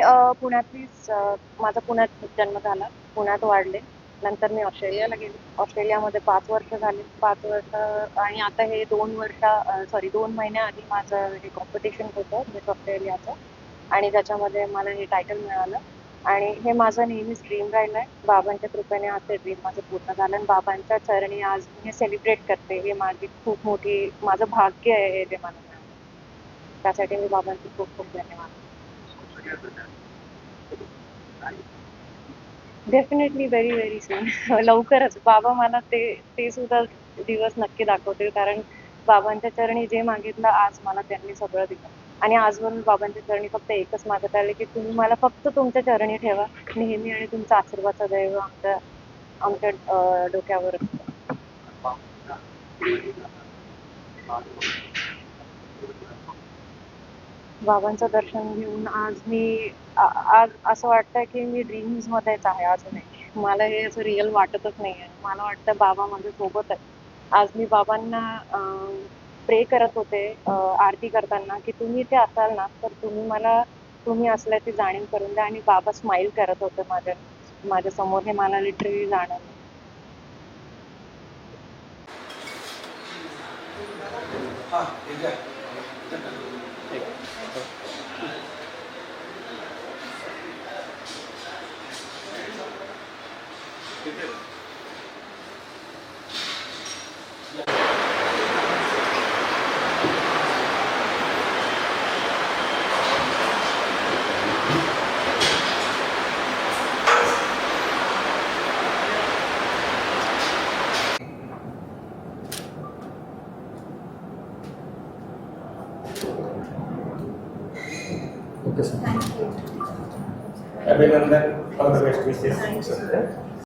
अ, पुण्यातलीच माझा पुण्यात जन्म झाला. पुण्यात वाढले. नंतर मी ऑस्ट्रेलियाला गेले. ऑस्ट्रेलियामध्ये पाच वर्ष झाली. पाच वर्ष आणि आता हे दोन वर्ष सॉरी दोन महिन्याआधी माझं हे कॉम्पिटिशन होतं मिस ऑस्ट्रेलियाचं. आणि त्याच्यामध्ये मला हे टायटल मिळालं. आणि हे माझं नेहमीच ड्रीम राहिलं आहे. बाबांच्या कृपेने आज ते ड्रीम माझं पूर्ण झालं. आणि बाबांच्या चरणी आज मी हे सेलिब्रेट करते. हे माझी खूप मोठी माझं भाग्य आहे हे जे मला मिळालं. त्यासाठी मी बाबांचे खूप खूप धन्यवाद. डेफिनेटली व्हेरी व्हेरी सून लवकरच. बाबा मला ते ते सुद्धा दिवस नक्की दाखवतील. कारण बाबांच्या चरणी जे मागितलं आज मला त्यांनी सगळं दिलं. आणि आजवरून बाबांच्या चरणी फक्त एकच मागत आले की तुम्ही मला फक्त तुमच्या चरणी ठेवा. नेहमी आणि तुमचा आशीर्वादचा दैव आमच्या आमच्या डोक्यावर असतो. बाबांचं दर्शन घेऊन आज मी आज असं वाटतं की मी ड्रीम्स मध्येच आहे अजूनही. मला हे असं रिअल वाटतच नाही आहे मला वाटतं बाबा माझ्या सोबत आहे आज मी बाबांना प्रे करत होते आरती करताना की तुम्ही इथे असाल ना तर तुम्ही मला तुम्ही असल्याची जाणीव करून द्या आणि बाबा स्माईल करत होते माझ्या माझ्यासमोर. हे मला लिटरली जाणवलं. Thank you. Okay sir. अभिनंदन. All the best wishes